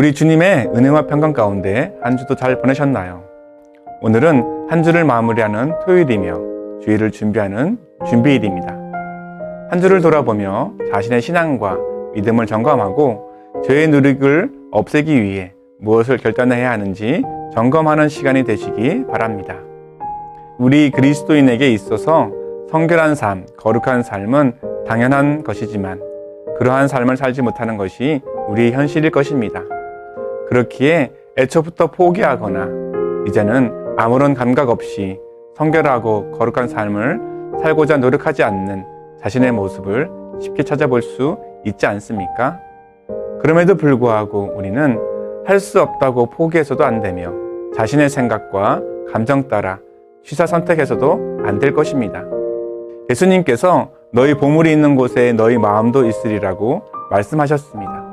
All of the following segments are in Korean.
우리 주님의 은혜와 평강 가운데 한 주도 잘 보내셨나요? 오늘은 한 주를 마무리하는 토요일이며 주일을 준비하는 준비일입니다. 한 주를 돌아보며 자신의 신앙과 믿음을 점검하고 죄의 누력을 없애기 위해 무엇을 결단해야 하는지 점검하는 시간이 되시기 바랍니다. 우리 그리스도인에게 있어서 성결한 삶, 거룩한 삶은 당연한 것이지만 그러한 삶을 살지 못하는 것이 우리의 현실일 것입니다. 그렇기에 애초부터 포기하거나 이제는 아무런 감각 없이 성결하고 거룩한 삶을 살고자 노력하지 않는 자신의 모습을 쉽게 찾아볼 수 있지 않습니까? 그럼에도 불구하고 우리는 할 수 없다고 포기해서도 안 되며 자신의 생각과 감정 따라 취사 선택해서도 안 될 것입니다. 예수님께서 너희 보물이 있는 곳에 너희 마음도 있으리라고 말씀하셨습니다.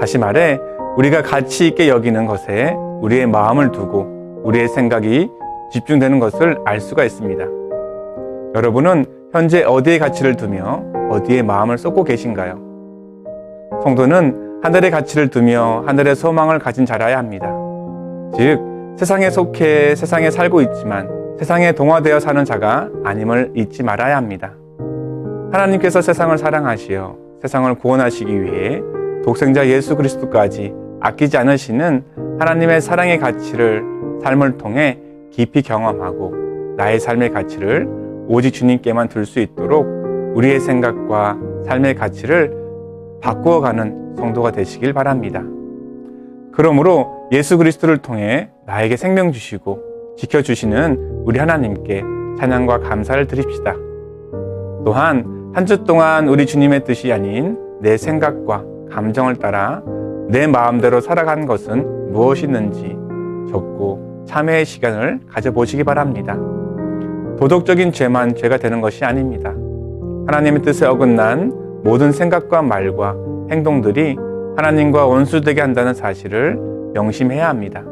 다시 말해 우리가 가치 있게 여기는 것에 우리의 마음을 두고 우리의 생각이 집중되는 것을 알 수가 있습니다. 여러분은 현재 어디에 가치를 두며 어디에 마음을 쏟고 계신가요? 성도는 하늘의 가치를 두며 하늘의 소망을 가진 자라야 합니다. 즉, 세상에 속해 세상에 살고 있지만 세상에 동화되어 사는 자가 아님을 잊지 말아야 합니다. 하나님께서 세상을 사랑하시어 세상을 구원하시기 위해 독생자 예수 그리스도까지 아끼지 않으시는 하나님의 사랑의 가치를 삶을 통해 깊이 경험하고 나의 삶의 가치를 오직 주님께만 둘 수 있도록 우리의 생각과 삶의 가치를 바꾸어가는 성도가 되시길 바랍니다. 그러므로 예수 그리스도를 통해 나에게 생명 주시고 지켜주시는 우리 하나님께 찬양과 감사를 드립시다. 또한 한 주 동안 우리 주님의 뜻이 아닌 내 생각과 감정을 따라 내 마음대로 살아간 것은 무엇이있는지 적고 참회의 시간을 가져보시기 바랍니다. 도덕적인 죄만 죄가 되는 것이 아닙니다. 하나님의 뜻에 어긋난 모든 생각과 말과 행동들이 하나님과 원수되게 한다는 사실을 명심해야 합니다.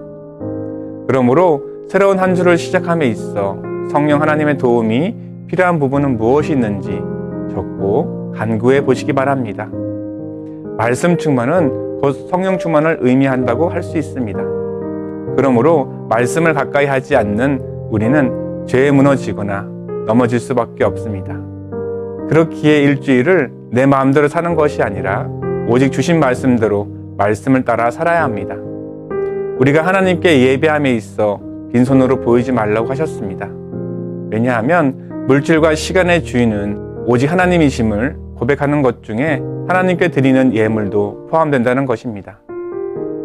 그러므로 새로운 한 주를 시작함에 있어 성령 하나님의 도움이 필요한 부분은 무엇이 있는지 적고 간구해 보시기 바랍니다. 말씀 충만은 곧 성령 충만을 의미한다고 할 수 있습니다. 그러므로 말씀을 가까이 하지 않는 우리는 죄에 무너지거나 넘어질 수밖에 없습니다. 그렇기에 일주일을 내 마음대로 사는 것이 아니라 오직 주신 말씀대로 말씀을 따라 살아야 합니다. 우리가 하나님께 예배함에 있어 빈손으로 보이지 말라고 하셨습니다. 왜냐하면 물질과 시간의 주인은 오직 하나님이심을 고백하는 것 중에 하나님께 드리는 예물도 포함된다는 것입니다.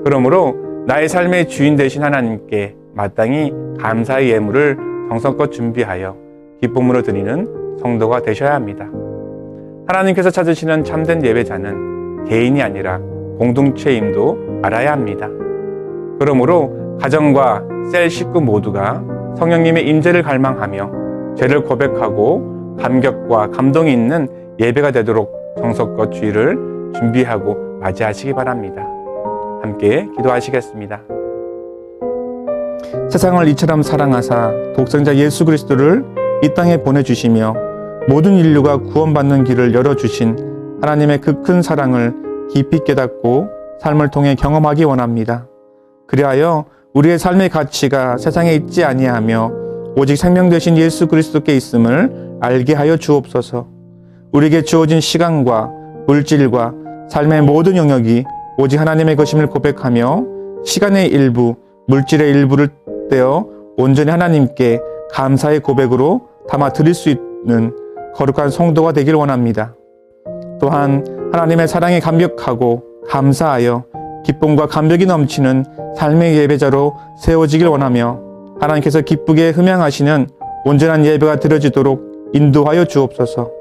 그러므로 나의 삶의 주인 되신 하나님께 마땅히 감사의 예물을 정성껏 준비하여 기쁨으로 드리는 성도가 되셔야 합니다. 하나님께서 찾으시는 참된 예배자는 개인이 아니라 공동체임도 알아야 합니다. 그러므로 가정과 셀 식구 모두가 성령님의 임재를 갈망하며 죄를 고백하고 감격과 감동이 있는 예배가 되도록 정석껏 주의를 준비하고 맞이하시기 바랍니다. 함께 기도하시겠습니다. 세상을 이처럼 사랑하사 독생자 예수 그리스도를 이 땅에 보내주시며 모든 인류가 구원받는 길을 열어주신 하나님의 그 큰 사랑을 깊이 깨닫고 삶을 통해 경험하기 원합니다. 그리하여 우리의 삶의 가치가 세상에 있지 아니하며 오직 생명 되신 예수 그리스도께 있음을 알게 하여 주옵소서. 우리에게 주어진 시간과 물질과 삶의 모든 영역이 오직 하나님의 것임을 고백하며 시간의 일부, 물질의 일부를 떼어 온전히 하나님께 감사의 고백으로 담아 드릴 수 있는 거룩한 성도가 되길 원합니다. 또한 하나님의 사랑에 감격하고 감사하여 기쁨과 감격이 넘치는 삶의 예배자로 세워지길 원하며 하나님께서 기쁘게 흠양하시는 온전한 예배가 드려지도록 인도하여 주옵소서